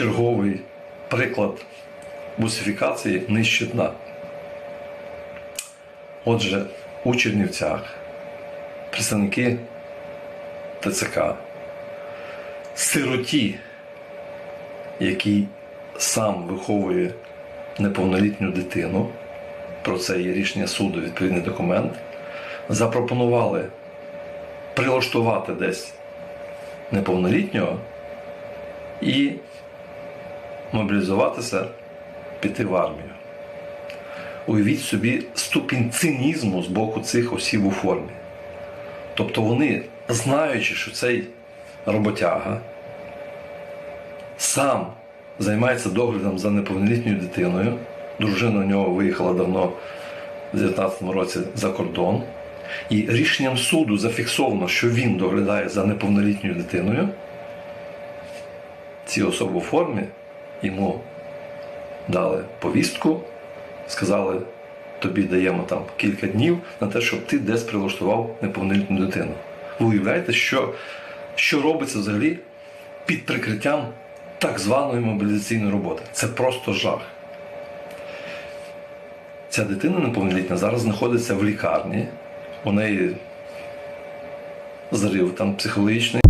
черговий приклад бусифікації нижче дна. Отже, у Чернівцях представники ТЦК, сироті, який сам виховує неповнолітню дитину, про це є рішення суду, відповідний документ, запропонували прилаштувати десь неповнолітнього і мобілізуватися, піти в армію. Уявіть собі ступінь цинізму з боку цих осіб у формі. Тобто вони, знаючи, що цей роботяга сам займається доглядом за неповнолітньою дитиною, дружина у нього виїхала давно в 2019 році за кордон, і рішенням суду зафіксовано, що він доглядає за неповнолітньою дитиною, ці особи у формі йому дали повістку, сказали, тобі даємо там кілька днів на те, щоб ти десь прилаштував неповнолітню дитину. Ви уявляєте, що, що робиться взагалі під прикриттям так званої мобілізаційної роботи? Це просто жах. Ця дитина неповнолітня зараз знаходиться в лікарні, у неї зрив там психологічний.